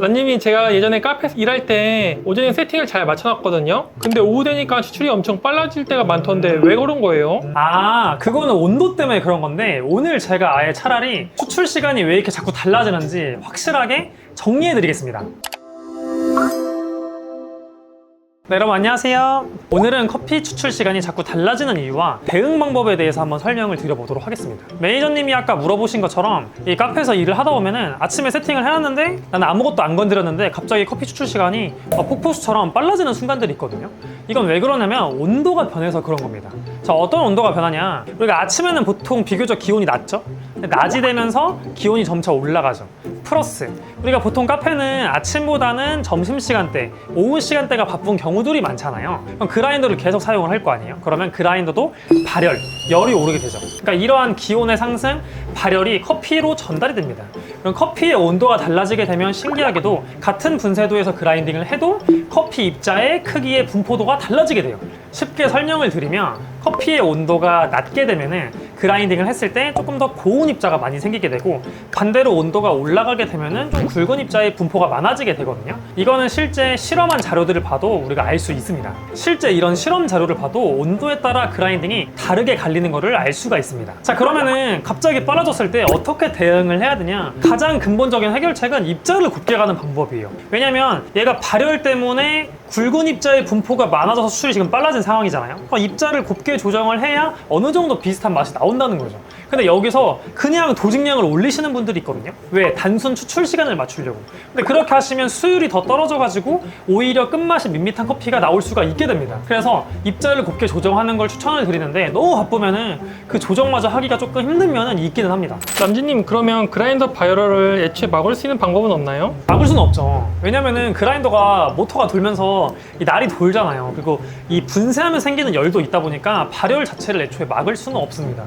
란님이 제가 예전에 카페에서 일할 때 오전에 세팅을 잘 맞춰놨거든요. 근데 오후 되니까 추출이 엄청 빨라질 때가 많던데 왜 그런 거예요? 아, 그거는 온도 때문에 그런 건데 오늘 제가 아예 차라리 추출 시간이 왜 이렇게 자꾸 달라지는지 확실하게 정리해 드리겠습니다. 네, 여러분 안녕하세요. 오늘은 커피 추출 시간이 자꾸 달라지는 이유와 대응 방법에 대해서 한번 설명을 드려보도록 하겠습니다. 매니저님이 아까 물어보신 것처럼 이 카페에서 일을 하다 보면은 아침에 세팅을 해놨는데 나는 아무것도 안 건드렸는데 갑자기 커피 추출 시간이 막 폭포수처럼 빨라지는 순간들이 있거든요. 이건 왜 그러냐면 온도가 변해서 그런 겁니다. 자, 어떤 온도가 변하냐? 우리가 아침에는 보통 비교적 기온이 낮죠? 낮이 되면서 기온이 점차 올라가죠. 플러스 우리가 보통 카페는 아침보다는 점심시간대, 오후 시간대가 바쁜 경우들이 많잖아요. 그럼 그라인더를 계속 사용을 할 거 아니에요? 그러면 그라인더도 발열, 열이 오르게 되죠. 그러니까 이러한 기온의 상승, 발열이 커피로 전달이 됩니다. 그럼 커피의 온도가 달라지게 되면 신기하게도 같은 분쇄도에서 그라인딩을 해도 커피 입자의 크기의 분포도가 달라지게 돼요. 쉽게 설명을 드리면 커피의 온도가 낮게 되면 은 그라인딩을 했을 때 조금 더 고운 입자가 많이 생기게 되고 반대로 온도가 올라가 게 되면은 좀 굵은 입자의 분포가 많아지게 되거든요. 이거는 실제 실험한 자료들을 봐도 우리가 알 수 있습니다. 실제 이런 실험 자료를 봐도 온도에 따라 그라인딩이 다르게 갈리는 것을 알 수가 있습니다. 자 그러면은 갑자기 빨라졌을 때 어떻게 대응을 해야 되냐? 가장 근본적인 해결책은 입자를 곱게 가는 방법이에요. 왜냐면 얘가 발열 때문에 굵은 입자의 분포가 많아져서 수출이 지금 빨라진 상황이잖아요. 입자를 곱게 조정을 해야 어느 정도 비슷한 맛이 나온다는 거죠. 근데 여기서 그냥 도직량을 올리시는 분들이 있거든요. 왜? 단순 추출 시간을 맞추려고. 근데 그렇게 하시면 수율이 더 떨어져가지고 오히려 끝맛이 밋밋한 커피가 나올 수가 있게 됩니다. 그래서 입자를 곱게 조정하는 걸 추천을 드리는데 너무 바쁘면은 그 조정마저 하기가 조금 힘든 면은 있기는 합니다. 남진님 그러면 그라인더 바이러를 애초에 막을 수 있는 방법은 없나요? 막을 수는 없죠. 왜냐면은 그라인더가 모터가 돌면서 이 날이 돌잖아요. 그리고 이 분쇄하면 생기는 열도 있다 보니까 발열 자체를 애초에 막을 수는 없습니다.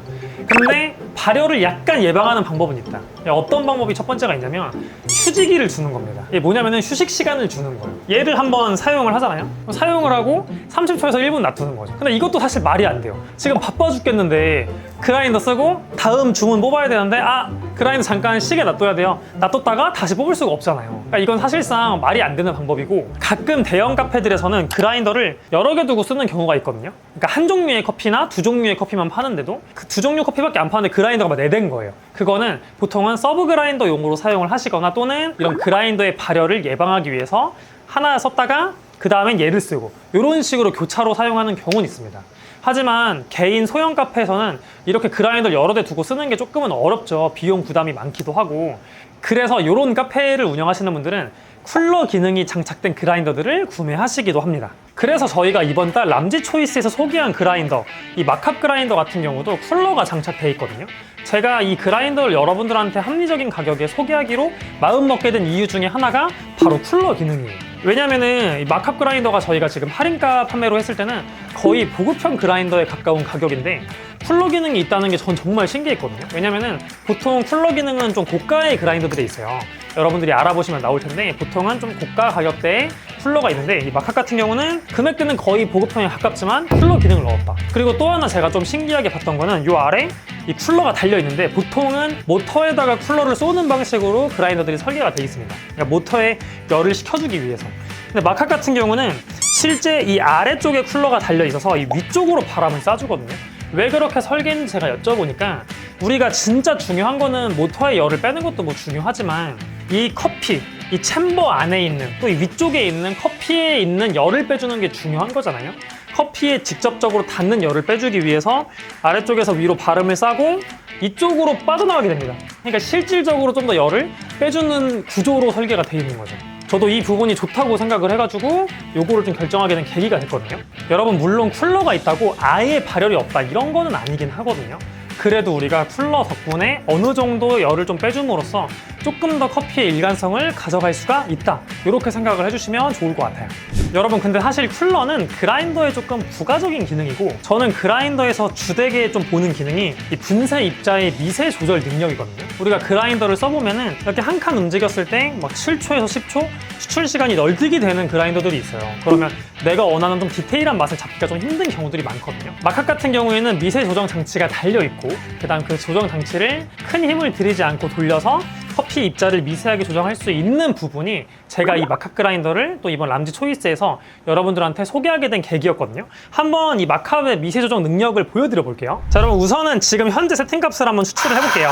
근데 발열을 약간 예방하는 방법은 있다. 어떤 방법이 첫 번째가 있냐면 휴지기를 주는 겁니다. 이게 뭐냐면은 휴식 시간을 주는 거예요. 얘를 한번 사용을 하잖아요. 사용을 하고 30초에서 1분 놔두는 거죠. 근데 이것도 사실 말이 안 돼요. 지금 바빠 죽겠는데 그라인더 쓰고 다음 주문 뽑아야 되는데 아 그라인더 잠깐 쉬게 놔둬야 돼요. 놔뒀다가 다시 뽑을 수가 없잖아요. 그러니까 이건 사실상 말이 안 되는 방법이고 가끔 대형 카페들에서는 그라인더를 여러 개 두고 쓰는 경우가 있거든요. 그러니까 한 종류의 커피나 두 종류의 커피만 파는데도 그 두 종류 커피밖에 안 파는데 그라인더가 막 4대인 거예요. 그거는 보통은 서브 그라인더 용으로 사용을 하시거나 또는 이런 그라인더의 발열을 예방하기 위해서 하나 썼다가 그 다음엔 얘를 쓰고 이런 식으로 교차로 사용하는 경우는 있습니다. 하지만 개인 소형 카페에서는 이렇게 그라인더를 여러 대 두고 쓰는 게 조금은 어렵죠. 비용 부담이 많기도 하고. 그래서 이런 카페를 운영하시는 분들은 쿨러 기능이 장착된 그라인더들을 구매하시기도 합니다. 그래서 저희가 이번 달 람지 초이스에서 소개한 그라인더, 이 마캅 그라인더 같은 경우도 쿨러가 장착되어 있거든요. 제가 이 그라인더를 여러분들한테 합리적인 가격에 소개하기로 마음먹게 된 이유 중에 하나가 바로 쿨러 기능이에요. 왜냐면은 이 마캅 그라인더가 저희가 지금 할인가 판매로 했을 때는 거의 보급형 그라인더에 가까운 가격인데 쿨러 기능이 있다는 게 전 정말 신기했거든요. 왜냐면은 보통 쿨러 기능은 좀 고가의 그라인더들이 있어요. 여러분들이 알아보시면 나올 텐데 보통은 좀 고가 가격대의 쿨러가 있는데 이 마캅 같은 경우는 금액대는 거의 보급형에 가깝지만 쿨러 기능을 넣었다. 그리고 또 하나 제가 좀 신기하게 봤던 거는 이 아래 이 쿨러가 달려 있는데 보통은 모터에다가 쿨러를 쏘는 방식으로 그라인더들이 설계가 되어 있습니다. 그러니까 모터에 열을 식혀주기 위해서. 근데 마캅 같은 경우는 실제 이 아래쪽에 쿨러가 달려 있어서 이 위쪽으로 바람을 쏴주거든요. 왜 그렇게 설계인지 제가 여쭤보니까 우리가 진짜 중요한 거는 모터의 열을 빼는 것도 뭐 중요하지만 이 커피, 이 챔버 안에 있는 또 이 위쪽에 있는 커피에 있는 열을 빼주는 게 중요한 거잖아요. 커피에 직접적으로 닿는 열을 빼주기 위해서 아래쪽에서 위로 바람을 쏴고 이쪽으로 빠져나가게 됩니다. 그러니까 실질적으로 좀 더 열을 빼주는 구조로 설계가 되어 있는 거죠. 저도 이 부분이 좋다고 생각을 해가지고 요거를 좀 결정하게 된 계기가 됐거든요. 여러분 물론 쿨러가 있다고 아예 발열이 없다 이런 거는 아니긴 하거든요. 그래도 우리가 쿨러 덕분에 어느 정도 열을 좀 빼줌으로써 조금 더 커피의 일관성을 가져갈 수가 있다. 이렇게 생각을 해주시면 좋을 것 같아요. 여러분 근데 사실 쿨러는 그라인더의 조금 부가적인 기능이고 저는 그라인더에서 주되게 좀 보는 기능이 이 분쇄 입자의 미세 조절 능력이거든요. 우리가 그라인더를 써보면은 이렇게 한 칸 움직였을 때 막 7초에서 10초 추출 시간이 널뛰기 되는 그라인더들이 있어요. 그러면 내가 원하는 좀 디테일한 맛을 잡기가 좀 힘든 경우들이 많거든요. 마캅 같은 경우에는 미세 조정 장치가 달려 있고 그다음 그 조정 장치를 큰 힘을 들이지 않고 돌려서 커피 입자를 미세하게 조정할 수 있는 부분이 제가 이 마카 그라인더를 또 이번 람지 초이스에서 여러분들한테 소개하게 된 계기였거든요. 한번 이 마카의 미세 조정 능력을 보여드려 볼게요. 자, 여러분 우선은 지금 현재 세팅값을 한번 추출을 해볼게요.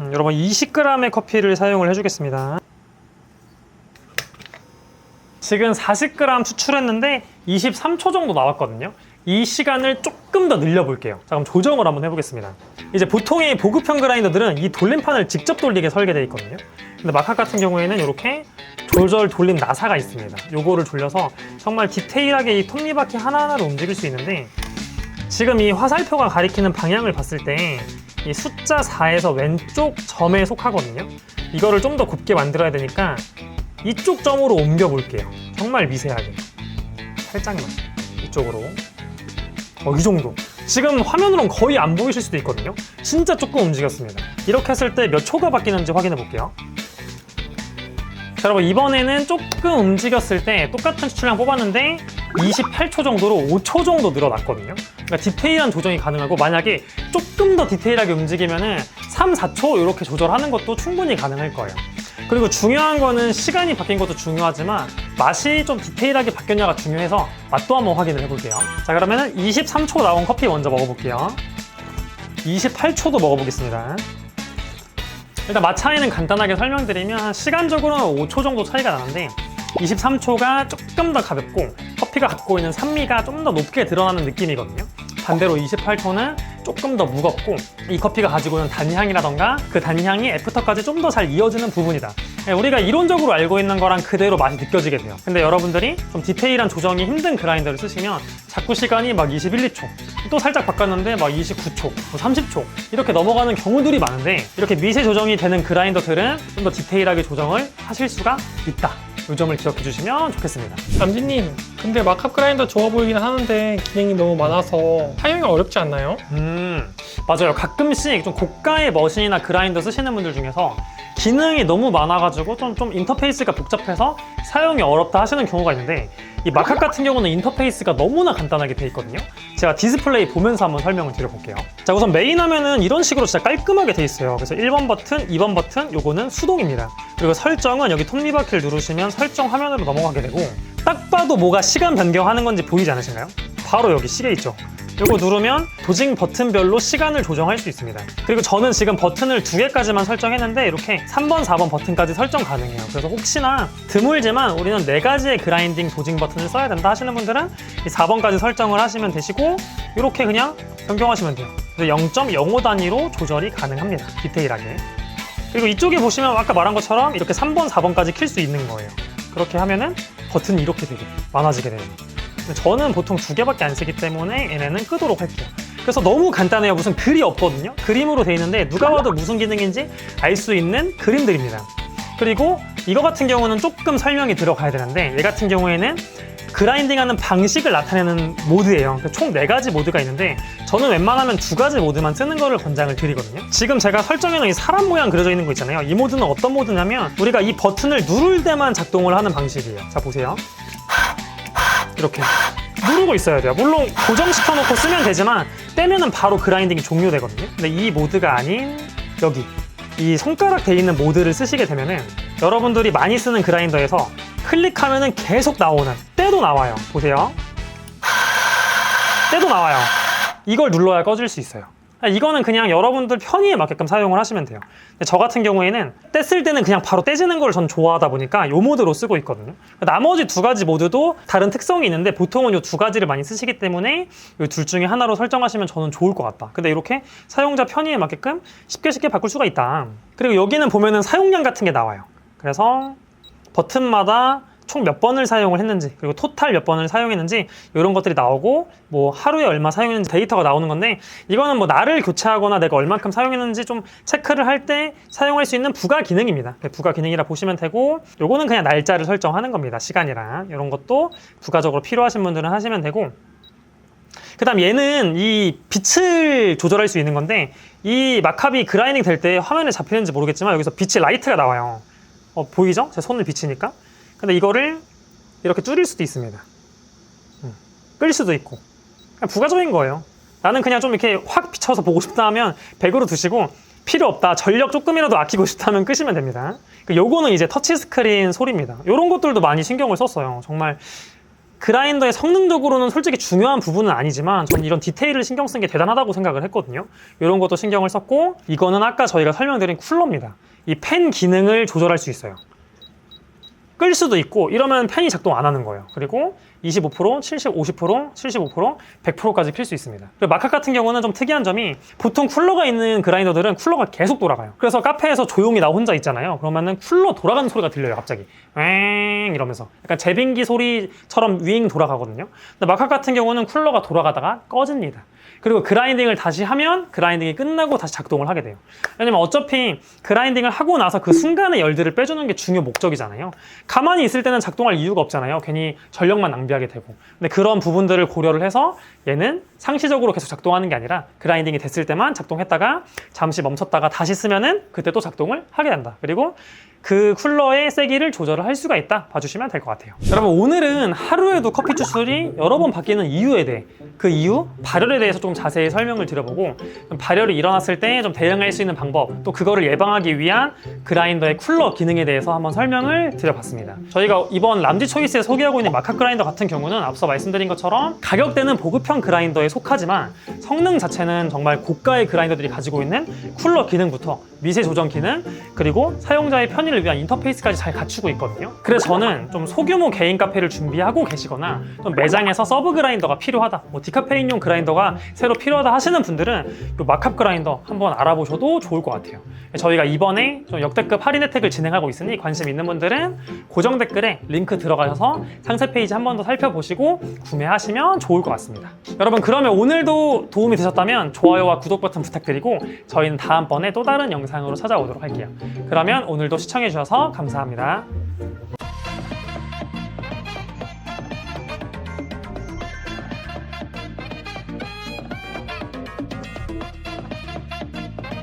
음, 여러분 20g의 커피를 사용을 해주겠습니다. 지금 40g 추출했는데 23초 정도 나왔거든요. 이 시간을 조금 더 늘려볼게요. 자, 그럼 조정을 한번 해보겠습니다. 이제 보통의 보급형 그라인더들은 이 돌림판을 직접 돌리게 설계되어 있거든요. 근데 마카 같은 경우에는 이렇게 조절 돌림 나사가 있습니다. 요거를 돌려서 정말 디테일하게 이 톱니바퀴 하나하나를 움직일 수 있는데 지금 이 화살표가 가리키는 방향을 봤을 때 이 숫자 4에서 왼쪽 점에 속하거든요. 이거를 좀 더 곱게 만들어야 되니까 이쪽 점으로 옮겨 볼게요. 정말 미세하게. 살짝만. 이쪽으로. 어, 이 정도. 지금 화면으로는 거의 안 보이실 수도 있거든요. 진짜 조금 움직였습니다. 이렇게 했을 때 몇 초가 바뀌는지 확인해 볼게요. 자, 여러분 이번에는 조금 움직였을 때 똑같은 추출량 뽑았는데 28초 정도로 5초 정도 늘어났거든요. 그러니까 디테일한 조정이 가능하고 만약에 조금 더 디테일하게 움직이면은 3, 4초 이렇게 조절하는 것도 충분히 가능할 거예요. 그리고 중요한 거는 시간이 바뀐 것도 중요하지만 맛이 좀 디테일하게 바뀌었냐가 중요해서 맛도 한번 확인을 해볼게요. 자 그러면은 23초 나온 커피 먼저 먹어볼게요. 28초도 먹어보겠습니다. 일단 맛 차이는 간단하게 설명드리면 시간적으로는 5초 정도 차이가 나는데 23초가 조금 더 가볍고 커피가 갖고 있는 산미가 좀 더 높게 드러나는 느낌이거든요. 반대로 28초는 조금 더 무겁고 이 커피가 가지고 있는 단향이라던가 그 단향이 애프터까지 좀 더 잘 이어지는 부분이다. 네, 우리가 이론적으로 알고 있는 거랑 그대로 맛이 느껴지게 돼요. 근데 여러분들이 좀 디테일한 조정이 힘든 그라인더를 쓰시면 자꾸 시간이 막 21, 2초, 또 살짝 바꿨는데 막 29초, 뭐 30초 이렇게 넘어가는 경우들이 많은데 이렇게 미세 조정이 되는 그라인더들은 좀 더 디테일하게 조정을 하실 수가 있다. 이 점을 기억해 주시면 좋겠습니다. 남진님, 근데 마캅 그라인더 좋아 보이긴 하는데 기능이 너무 많아서 사용이 어렵지 않나요? 음, 맞아요. 가끔씩 좀 고가의 머신이나 그라인더 쓰시는 분들 중에서 기능이 너무 많아가지고 좀, 좀 인터페이스가 복잡해서 사용이 어렵다 하시는 경우가 있는데 이 마카 같은 경우는 인터페이스가 너무나 간단하게 돼 있거든요. 제가 디스플레이 보면서 한번 설명을 드려볼게요. 자, 우선 메인 화면은 이런 식으로 진짜 깔끔하게 돼 있어요. 그래서 1번 버튼, 2번 버튼, 요거는 수동입니다. 그리고 설정은 여기 톱니바퀴를 누르시면 설정 화면으로 넘어가게 되고 딱 봐도 뭐가 시간 변경하는 건지 보이지 않으신가요? 바로 여기 시계 있죠. 이거 누르면 조직 버튼별로 시간을 조정할 수 있습니다. 그리고 저는 지금 버튼을 두 개까지만 설정했는데 이렇게 3번, 4번 버튼까지 설정 가능해요. 그래서 혹시나 드물지만 우리는 네 가지의 그라인딩 조직 버튼을 써야 된다 하시는 분들은 이 4번까지 설정을 하시면 되시고 이렇게 그냥 변경하시면 돼요. 그래서 0.05 단위로 조절이 가능합니다. 디테일하게. 그리고 이쪽에 보시면 아까 말한 것처럼 이렇게 3번, 4번까지 킬 수 있는 거예요. 그렇게 하면은 버튼이 이렇게 되게 많아지게 돼요. 저는 보통 두 개밖에 안 쓰기 때문에 얘네는 끄도록 할게요. 그래서 너무 간단해요. 무슨 글이 없거든요. 그림으로 돼 있는데 누가 봐도 무슨 기능인지 알 수 있는 그림들입니다. 그리고 이거 같은 경우는 조금 설명이 들어가야 되는데 얘 같은 경우에는 그라인딩하는 방식을 나타내는 모드예요. 총 네 가지 모드가 있는데 저는 웬만하면 두 가지 모드만 쓰는 거를 권장을 드리거든요. 지금 제가 설정해놓은 이 사람 모양 그려져 있는 거 있잖아요. 이 모드는 어떤 모드냐면 우리가 이 버튼을 누를 때만 작동을 하는 방식이에요. 자 보세요. 이렇게 누르고 있어야 돼요. 물론 고정시켜 놓고 쓰면 되지만 떼면은 바로 그라인딩이 종료되거든요. 근데 이 모드가 아닌 여기 이 손가락 돼 있는 모드를 쓰시게 되면은 여러분들이 많이 쓰는 그라인더에서 클릭하면은 계속 나오는 때도 나와요. 보세요. 때도 나와요. 이걸 눌러야 꺼질 수 있어요. 이거는 그냥 여러분들 편의에 맞게끔 사용을 하시면 돼요. 저 같은 경우에는 뗐을 때는 그냥 바로 떼지는 걸 전 좋아하다 보니까 이 모드로 쓰고 있거든요. 나머지 두 가지 모드도 다른 특성이 있는데 보통은 이 두 가지를 많이 쓰시기 때문에 이 둘 중에 하나로 설정하시면 저는 좋을 것 같다. 근데 이렇게 사용자 편의에 맞게끔 쉽게 쉽게 바꿀 수가 있다. 그리고 여기는 보면은 사용량 같은 게 나와요. 그래서 버튼마다 총 몇 번을 사용을 했는지 그리고 토탈 몇 번을 사용했는지 이런 것들이 나오고 뭐 하루에 얼마 사용했는지 데이터가 나오는 건데 이거는 뭐 날을 교체하거나 내가 얼만큼 사용했는지 좀 체크를 할 때 사용할 수 있는 부가 기능입니다. 네, 부가 기능이라 보시면 되고 요거는 그냥 날짜를 설정하는 겁니다. 시간이랑 이런 것도 부가적으로 필요하신 분들은 하시면 되고 그 다음 얘는 이 빛을 조절할 수 있는 건데 이 마캅이 그라인딩 될 때 화면에 잡히는지 모르겠지만 여기서 빛이 라이트가 나와요. 어, 보이죠? 제 손을 비치니까. 근데 이거를 이렇게 줄일 수도 있습니다. 음, 끌 수도 있고. 그냥 부가적인 거예요. 나는 그냥 좀 이렇게 확 비춰서 보고 싶다 하면 100으로 두시고 필요 없다. 전력 조금이라도 아끼고 싶다면 끄시면 됩니다. 그 요거는 이제 터치 스크린 소리입니다. 이런 것들도 많이 신경을 썼어요. 정말 그라인더의 성능적으로는 솔직히 중요한 부분은 아니지만 저는 이런 디테일을 신경 쓴 게 대단하다고 생각을 했거든요. 이런 것도 신경을 썼고 이거는 아까 저희가 설명드린 쿨러입니다. 이 팬 기능을 조절할 수 있어요. 끌 수도 있고 이러면 팬이 작동 안 하는 거예요. 그리고 25%, 70, 50%, 75%, 100%까지 필 수 있습니다. 그리고 마카 같은 경우는 좀 특이한 점이 보통 쿨러가 있는 그라인더들은 쿨러가 계속 돌아가요. 그래서 카페에서 조용히 나 혼자 있잖아요. 그러면은 쿨러 돌아가는 소리가 들려요, 갑자기. 왱 이러면서. 약간 제빙기 소리처럼 윙 돌아가거든요. 근데 마카 같은 경우는 쿨러가 돌아가다가 꺼집니다. 그리고 그라인딩을 다시 하면 그라인딩이 끝나고 다시 작동을 하게 돼요. 왜냐면 어차피 그라인딩을 하고 나서 그 순간의 열들을 빼주는 게 중요 목적이잖아요. 가만히 있을 때는 작동할 이유가 없잖아요. 괜히 전력만 낭비하게 되고. 근데 그런 부분들을 고려를 해서 얘는 상시적으로 계속 작동하는 게 아니라 그라인딩이 됐을 때만 작동했다가 잠시 멈췄다가 다시 쓰면은 그때 또 작동을 하게 된다. 그리고 그 쿨러의 세기를 조절을 할 수가 있다. 봐주시면 될 것 같아요. 여러분 오늘은 하루에도 커피 추출이 여러 번 바뀌는 이유에 대해 그 이유 발열에 대해서 좀 자세히 설명을 드려보고 좀 발열이 일어났을 때 좀 대응할 수 있는 방법 또 그거를 예방하기 위한 그라인더의 쿨러 기능에 대해서 한번 설명을 드려봤습니다. 저희가 이번 람지 초이스에 소개하고 있는 마카 그라인더 같은 경우는 앞서 말씀드린 것처럼 가격대는 보급형 그라인더에 속하지만 성능 자체는 정말 고가의 그라인더들이 가지고 있는 쿨러 기능부터 미세 조정 기능 그리고 사용자의 편의를 위한 인터페이스까지 잘 갖추고 있거든요. 그래서 저는 좀 소규모 개인 카페를 준비하고 계시거나 좀 매장에서 서브 그라인더가 필요하다, 뭐 디카페인용 그라인더가 새로 필요하다 하시는 분들은 이 마캅 그라인더 한번 알아보셔도 좋을 것 같아요. 저희가 이번에 좀 역대급 할인 혜택을 진행하고 있으니 관심 있는 분들은 고정 댓글에 링크 들어가셔서 상세 페이지 한 번 더 살펴보시고 구매하시면 좋을 것 같습니다. 여러분 그러면 오늘도 도움이 되셨다면 좋아요와 구독 버튼 부탁드리고 저희는 다음번에 또 다른 영상으로 찾아오도록 할게요. 그러면 오늘도 시청해 주셔서 감사합니다.